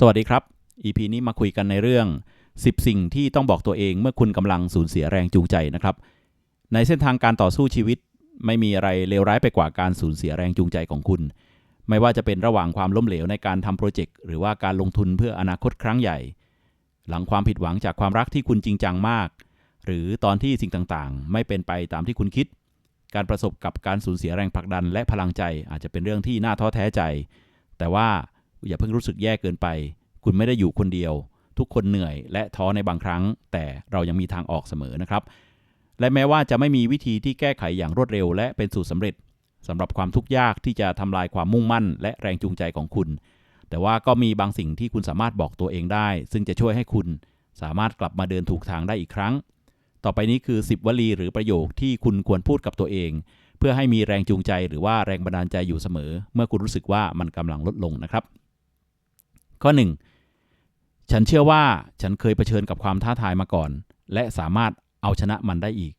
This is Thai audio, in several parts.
สวัสดีครับ EP นี้มาคุยกันในเรื่อง 10 สิ่งที่ต้องบอกตัวเองเมื่อคุณกำลังสูญเสียแรงจูงใจนะครับ ในเส้นทางการต่อสู้ชีวิต ไม่มีอะไรเลวร้ายไปกว่าการสูญเสียแรงจูงใจของคุณ ไม่ว่าจะเป็นระหว่างความล้มเหลวในการทำโปรเจกต์หรือว่าการลงทุนเพื่ออนาคตครั้งใหญ่ หลังความผิดหวังจากความรักที่คุณจริงจังมาก หรือตอนที่สิ่งต่างๆ ไม่เป็นไปตามที่คุณคิด การประสบกับการสูญเสียแรงผลักดันและพลังใจอาจจะเป็นเรื่องที่น่าท้อแท้ใจ แต่ว่า อย่าเพิ่งรู้สึกแย่เกินไป คุณไม่ได้อยู่คนเดียว ทุกคนเหนื่อย และท้อในบางครั้ง แต่เรายังมีทางออกเสมอนะครับ และแม้ว่าจะไม่มีวิธีที่แก้ไขอย่างรวดเร็ว และเป็นสูตรสำเร็จสำหรับความทุกข์ยากที่จะทำลายความมุ่งมั่น และแรงจูงใจของคุณ แต่ว่าก็มีบางสิ่งที่คุณสามารถบอกตัวเองได้ ซึ่งจะช่วยให้คุณ สามารถกลับมาเดินถูกทางได้อีกครั้ง ต่อไปนี้คือ 10 วลีหรือประโยคที่คุณควรพูดกับตัวเองเพื่อให้มีแรงจูงใจหรือว่าแรงบันดาลใจอยู่เสมอ เมื่อคุณรู้สึกว่ามันกำลังลดลงนะครับ ข้อ 1 ฉันเชื่อว่าฉันเคยเผชิญกับความท้าทายมาก่อน และสามารถเอาชนะมันได้อีก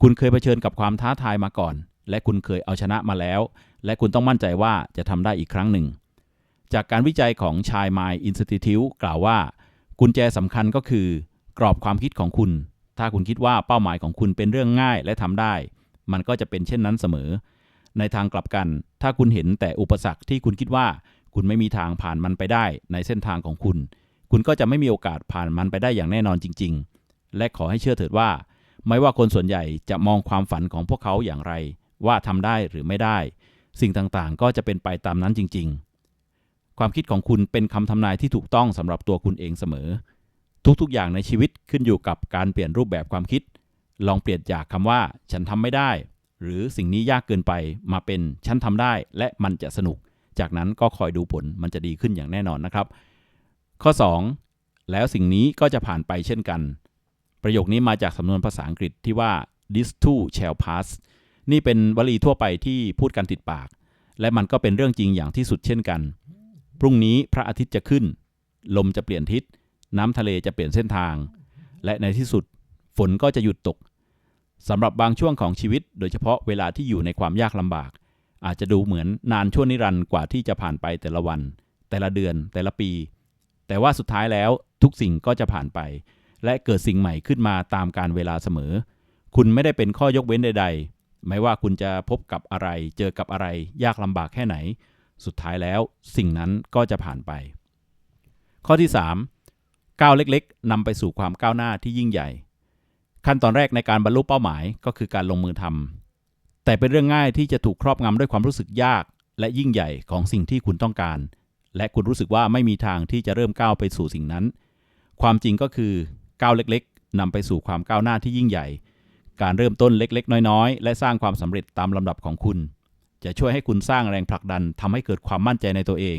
คุณเคยเผชิญกับความท้าทายมาก่อน และคุณเคยเอาชนะมาแล้ว และคุณต้องมั่นใจว่าจะทำได้อีกครั้งหนึ่ง จากการวิจัยของชาย Mind Institute กล่าวว่า กุญแจสำคัญก็คือ กรอบความคิดของคุณ ถ้าคุณคิดว่าเป้าหมายของคุณเป็นเรื่องง่ายและทำได้ มันก็จะเป็นเช่นนั้นเสมอ ในทางกลับกัน ถ้าคุณเห็นแต่อุปสรรคที่คุณคิดว่า คุณไม่มีทางผ่านมันไปได้ในเส้นทางของคุณ คุณก็จะไม่มีโอกาสผ่านมันไปได้อย่างแน่นอนจริง ๆ และขอให้เชื่อเถิดว่า ไม่ว่าคนส่วนใหญ่จะมองความฝันของพวกเขาอย่างไร ว่าทำได้หรือไม่ได้ สิ่งต่างๆ ก็จะเป็นไปตามนั้นจริง ๆ ความคิดของคุณเป็นคำทำนายที่ถูกต้องสำหรับตัวคุณเองเสมอ ทุกๆ อย่างในชีวิตขึ้นอยู่กับการเปลี่ยนรูปแบบความคิด ลองเปลี่ยนจากคำว่า ฉันทำไม่ได้ หรือสิ่งนี้ยากเกินไปมาเป็นฉันทำได้และมันจะสนุก จากนั้นก็คอยดูผลมันจะดีขึ้นอย่างแน่นอนนะครับ ข้อ 2 แล้วสิ่งนี้ก็จะผ่านไปเช่นกัน ประโยคนี้มาจากสำนวนภาษาอังกฤษที่ว่า this too shall pass นี่เป็นวลีทั่วไปที่พูดกันติดปาก และมันก็เป็นเรื่องจริงอย่างที่สุดเช่นกัน พรุ่งนี้พระอาทิตย์จะขึ้น ลมจะเปลี่ยนทิศ น้ำทะเลจะเปลี่ยนเส้นทาง และในที่สุดฝนก็จะหยุดตกสำหรับบางช่วงของชีวิต โดยเฉพาะเวลาที่อยู่ในความยากลำบาก อาจจะดูเหมือนนานชั่วนิรันดร์กว่าที่จะผ่านไปแต่ละวัน แต่ละเดือน แต่ละปี แต่ว่าสุดท้ายแล้วทุกสิ่งก็จะผ่านไป และเกิดสิ่งใหม่ขึ้นมาตามการเวลาเสมอ คุณไม่ได้เป็นข้อยกเว้นใด ๆ ไม่ว่าคุณจะพบกับอะไร เจอกับอะไร ยากลำบากแค่ไหน สุดท้ายแล้วสิ่งนั้นก็จะผ่านไป ข้อที่ 3 ก้าวเล็กๆนำไปสู่ความก้าวหน้าที่ยิ่งใหญ่ ขั้นตอนแรกในการบรรลุเป้าหมายก็คือการลงมือทำ แต่เป็นเรื่องง่ายที่จะถูกครอบงำด้วยความรู้สึกยาก และยิ่งใหญ่ของสิ่งที่คุณต้องการ และคุณรู้สึกว่าไม่มีทางที่จะเริ่มก้าวไปสู่สิ่งนั้น ความจริงก็คือก้าวเล็กๆนำไปสู่ความก้าวหน้าที่ยิ่งใหญ่ การเริ่มต้นเล็กๆ น้อยๆ และสร้างความสำเร็จตามลำดับของคุณ จะช่วยให้คุณสร้างแรงผลักดันทำให้เกิดความมั่นใจในตัวเอง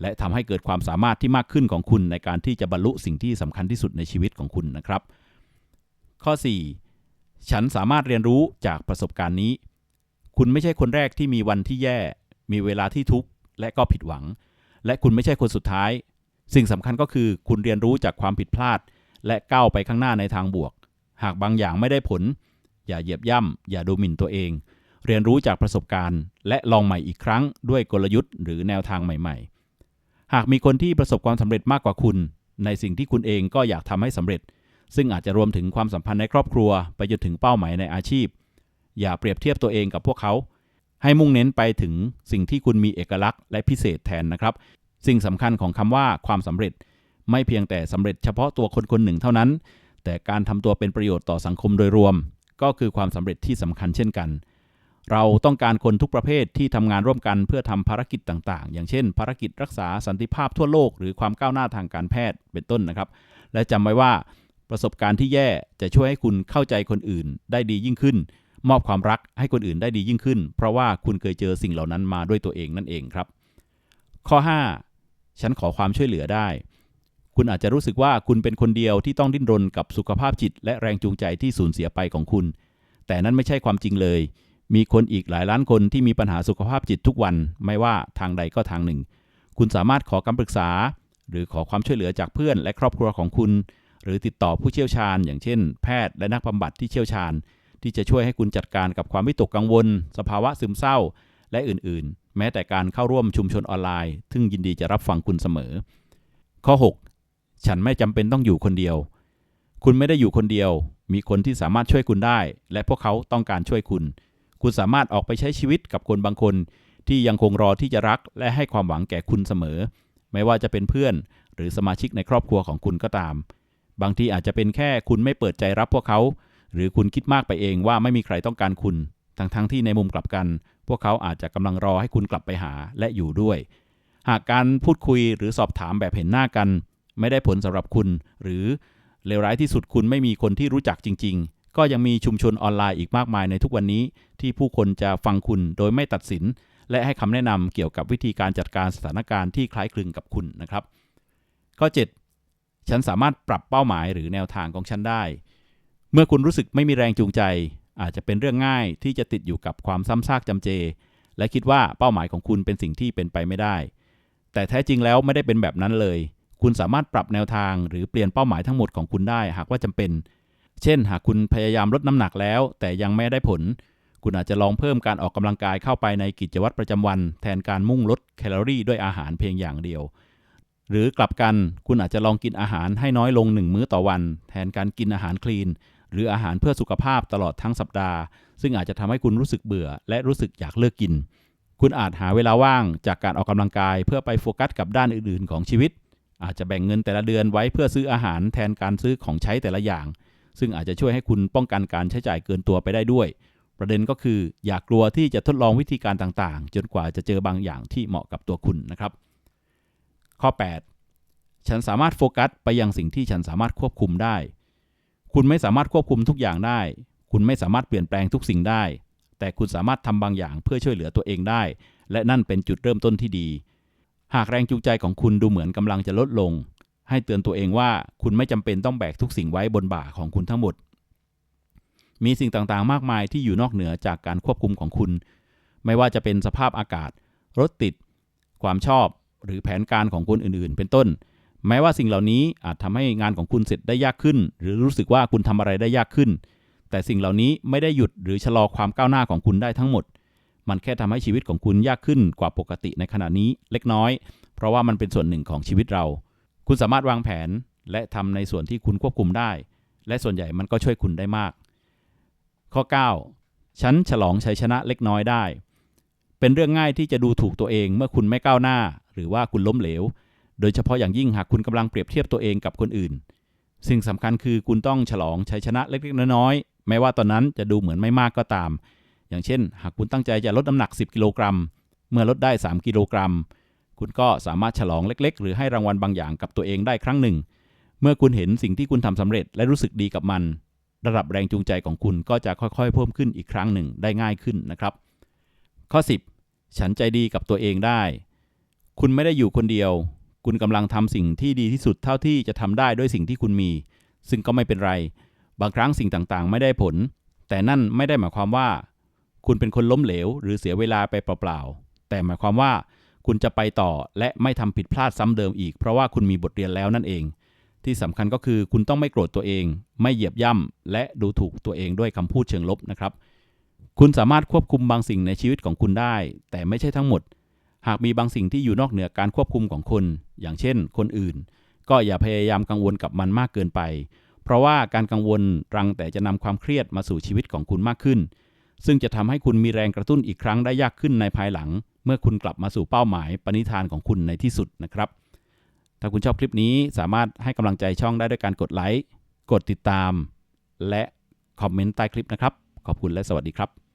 และทำให้เกิดความสามารถที่มากขึ้นของคุณในการที่จะบรรลุสิ่งที่สำคัญที่สุดในชีวิตของคุณนะครับ ข้อ 4 ฉันสามารถเรียนรู้จากประสบการณ์นี้ คุณไม่ใช่คนแรกที่มีวันที่แย่ มีเวลาที่ทุกข์และก็ผิดหวัง และคุณไม่ใช่คนสุดท้าย สิ่งสำคัญก็คือคุณเรียนรู้จากความผิดพลาด และก้าวไปข้างหน้าในทางบวก หากบางอย่างไม่ได้ผล อย่าเหยียบย่ำอย่าดูหมิ่นตัวเอง เรียนรู้จากประสบการณ์ และลองใหม่อีกครั้ง ด้วยกลยุทธ์หรือแนวทางใหม่ ๆ หากมีคนที่ประสบความสำเร็จมากกว่าคุณ ในสิ่งที่คุณเองก็อยากทำให้สำเร็จ ซึ่งอาจจะรวมถึงความสัมพันธ์ในครอบครัว ไปจนถึงเป้าหมายในอาชีพ อย่าเปรียบเทียบตัวเองกับพวกเขา ให้มุ่งเน้นไปถึงสิ่งที่คุณมีเอกลักษณ์และพิเศษแทนนะครับ สิ่งสำคัญของคำว่าความสำเร็จ ไม่เพียงแต่สำเร็จเฉพาะตัวคนคนหนึ่งเท่านั้น แต่การทำตัวเป็นประโยชน์ต่อสังคมโดยรวม ก็คือความสำเร็จที่สำคัญเช่นกัน เราต้องการคนทุกประเภทที่ทำงานร่วมกันเพื่อทำภารกิจต่างๆ อย่างเช่น ภารกิจรักษาสันติภาพทั่วโลก หรือความก้าวหน้าทางการแพทย์เป็นต้นนะครับ และจำไว้ว่า ประสบการณ์ที่แย่จะช่วยให้คุณเข้าใจคนอื่นได้ดียิ่งขึ้น มอบความรักให้คนอื่นได้ดียิ่งขึ้น เพราะว่าคุณเคยเจอสิ่งเหล่านั้นมาด้วยตัวเองนั่นเองครับ ข้อ 5 ฉันขอความช่วยเหลือได้ คุณอาจจะรู้สึกว่าคุณเป็นคนเดียวที่ต้องดิ้นรนกับสุขภาพจิต และแรงจูงใจที่สูญเสียไปของคุณ แต่นั่นไม่ใช่ความจริงเลย มีคนอีกหลายล้านคนที่มีปัญหาสุขภาพจิตทุกวัน ไม่ว่าทางใดก็ทางหนึ่ง คุณสามารถขอคำปรึกษา หรือขอความช่วยเหลือจากเพื่อนและครอบครัวของคุณ หรือติดต่อผู้เชี่ยวชาญ อย่างเช่น แพทย์และนักบำบัดที่เชี่ยวชาญ ที่จะช่วยให้คุณจัดการกับความวิตกกังวล สภาวะซึมเศร้า และอื่นๆ แม้แต่การเข้าร่วมชุมชนออนไลน์ ซึ่งยินดีจะรับฟังคุณเสมอ ข้อ 6 ฉันไม่จำเป็นต้องอยู่คนเดียว คุณไม่ได้อยู่คนเดียว มีคนที่สามารถช่วยคุณได้ และพวกเขาต้องการช่วยคุณ คุณสามารถออกไปใช้ชีวิตกับคนบางคน ที่ยังคงรอที่จะรัก และให้ความหวังแก่คุณเสมอ ไม่ว่าจะเป็นเพื่อน หรือสมาชิกในครอบครัวของคุณก็ตาม บางทีอาจจะเป็นแค่คุณไม่เปิดใจรับพวกเขา หรือคุณคิดมากไปเองว่าไม่มีใครต้องการคุณ ทั้งๆทที่ในมุมกลับกัน พวกเขาอาจจะกำลังรอให้คุณกลับไปหาและอยู่ด้วย หากการพูดคุยหรือสอบถามแบบเห็นหน้ากัน ไม่ได้ผลสำหรับคุณ หรือเลวร้ายที่สุดคุณไม่มีคนที่รู้จักจริง ๆ ก็ยังมีชุมชนออนไลน์อีกมากมายในทุกวันนี้ ที่ผู้คนจะฟังคุณโดยไม่ตัดสิน และให้คำแนะนำเกี่ยวกับวิธีการจัดการสถานการณ์ที่คล้ายคลึงกับคุณนะครับ ข้อ 7 ฉันสามารถปรับเป้าหมายหรือแนวทางของฉันได้ เมื่อคุณรู้สึกไม่มีแรงจูงใจ อาจจะเป็นเรื่องง่ายที่จะติดอยู่กับความซ้ำซากจำเจ และคิดว่าเป้าหมายของคุณเป็นสิ่งที่เป็นไปไม่ได้ แต่แท้จริงแล้วไม่ได้เป็นแบบนั้นเลย คุณสามารถปรับแนวทางหรือเปลี่ยนเป้าหมายทั้งหมดของคุณได้ หากว่าจำเป็น เช่น หากคุณพยายามลดน้ำหนักแล้ว แต่ยังไม่ได้ผล คุณอาจจะลองเพิ่มการออกกำลังกายเข้าไปในกิจวัตรประจำวัน แทนการมุ่งลดแคลอรี่ด้วยอาหารเพียงอย่างเดียว หรือกลับกันคุณอาจจะลองกินอาหารให้น้อยลงหนึ่งมื้อต่อวัน แทนการกินอาหารคลีน หรืออาหารเพื่อสุขภาพตลอดทั้งสัปดาห์ ซึ่งอาจจะทำให้คุณรู้สึกเบื่อ และรู้สึกอยากเลิกกิน คุณอาจหาเวลาว่างจากการออกกำลังกาย เพื่อไปโฟกัสกับด้านอื่นๆ ของชีวิต อาจจะแบ่งเงินแต่ละเดือนไว้เพื่อซื้ออาหารแทนการซื้อของใช้แต่ละอย่าง ซึ่งอาจจะช่วยให้คุณป้องกันการใช้จ่ายเกินตัวไปได้ด้วย ประเด็นก็คือ อย่ากลัวที่จะทดลองวิธีการต่างๆ จนกว่าจะเจอบางอย่างที่เหมาะกับตัวคุณนะครับ ข้อ 8 ฉันสามารถโฟกัสไปยังสิ่งที่ฉันสามารถควบคุมได้ คุณไม่สามารถควบคุมทุกอย่างได้ คุณไม่สามารถเปลี่ยนแปลงทุกสิ่งได้ แต่คุณสามารถทำบางอย่างเพื่อช่วยเหลือตัวเองได้ และนั่นเป็นจุดเริ่มต้นที่ดี หากแรงจูงใจของคุณดูเหมือนกำลังจะลดลง ให้เตือนตัวเองว่าคุณไม่จำเป็นต้องแบกทุกสิ่งไว้บนบ่าของคุณทั้งหมด มีสิ่งต่างๆ มากมายที่อยู่นอกเหนือจากการควบคุมของคุณ ไม่ว่าจะเป็นสภาพอากาศ รถติด ความชอบ หรือแผนการของคนอื่นๆ เป็นต้น แม้ว่าสิ่งเหล่านี้อาจทำให้งานของคุณเสร็จได้ยากขึ้น หรือรู้สึกว่าคุณทำอะไรได้ยากขึ้น แต่สิ่งเหล่านี้ไม่ได้หยุดหรือชะลอความก้าวหน้าของคุณได้ทั้งหมด มันแค่ทำให้ชีวิตของคุณยากขึ้นกว่าปกติในขณะนี้เล็กน้อย เพราะว่ามันเป็นส่วนหนึ่งของชีวิตเรา คุณสามารถวางแผนและทำในส่วนที่คุณควบคุมได้ และส่วนใหญ่มันก็ช่วยคุณได้มาก ข้อ 9 ฉันฉลองชัยชนะเล็กน้อยได้ เป็นเรื่องง่ายที่จะดูถูกตัวเองเมื่อคุณไม่ก้าวหน้า หรือว่าคุณล้มเหลว โดยเฉพาะอย่างยิ่งหากคุณกำลังเปรียบเทียบตัวเองกับคนอื่น สิ่งสำคัญคือคุณต้องฉลองชัยชนะเล็กๆน้อยๆแม้ว่าตอนนั้นจะดูเหมือนไม่มากก็ตาม อย่างเช่น หากคุณตั้งใจจะลดน้ำหนัก 10 กิโลกรัม เมื่อลดได้ 3 กิโลกรัม คุณก็สามารถฉลองเล็ก ๆ หรือให้รางวัลบางอย่างกับตัวเองได้ครั้งหนึ่ง เมื่อคุณเห็นสิ่งที่คุณทำสำเร็จและรู้สึกดีกับมัน ระดับแรงจูงใจของคุณก็จะค่อยๆ เพิ่มขึ้นอีกครั้งหนึ่งได้ง่ายขึ้นนะครับ ข้อ 10 ฉันใจดีกับตัวเองได้ คุณไม่ได้อยู่คนเดียว คุณกำลังทำสิ่งที่ดีที่สุดเท่าที่จะทำได้ด้วยสิ่งที่คุณมี ซึ่งก็ไม่เป็นไร บางครั้งสิ่งต่างๆ ไม่ได้ผล แต่นั่นไม่ได้หมายความว่า คุณเป็นคนล้มเหลว หรือเสียเวลาไปเปล่าๆ แต่หมายความว่า คุณจะไปต่อและไม่ทำผิดพลาดซ้ำเดิมอีก เพราะว่าคุณมีบทเรียนแล้วนั่นเอง ที่สำคัญก็คือคุณต้องไม่โกรธตัวเอง ไม่เหยียบย่ำและดูถูกตัวเองด้วยคำพูดเชิงลบนะครับ คุณสามารถควบคุมบางสิ่งในชีวิตของคุณได้ แต่ไม่ใช่ทั้งหมด หากมีบางสิ่งที่อยู่นอกเหนือการควบคุมของคุณอย่างเช่น คนอื่น ก็อย่าพยายามกังวลกับมันมากเกินไป เพราะว่าการกังวลรังแต่จะนำความเครียดมาสู่ชีวิตของคุณมากขึ้น ซึ่งจะทำให้คุณมีแรงกระตุ้นอีกครั้งได้ยากขึ้นในภายหลัง เมื่อคุณกลับมาสู่เป้าหมายปณิธานของคุณในที่สุดนะครับ ถ้าคุณชอบคลิปนี้สามารถให้กำลังใจช่องได้ด้วยการกดไลค์กดติดตาม และคอมเมนต์ใต้คลิปนะครับ ขอบคุณและสวัสดีครับ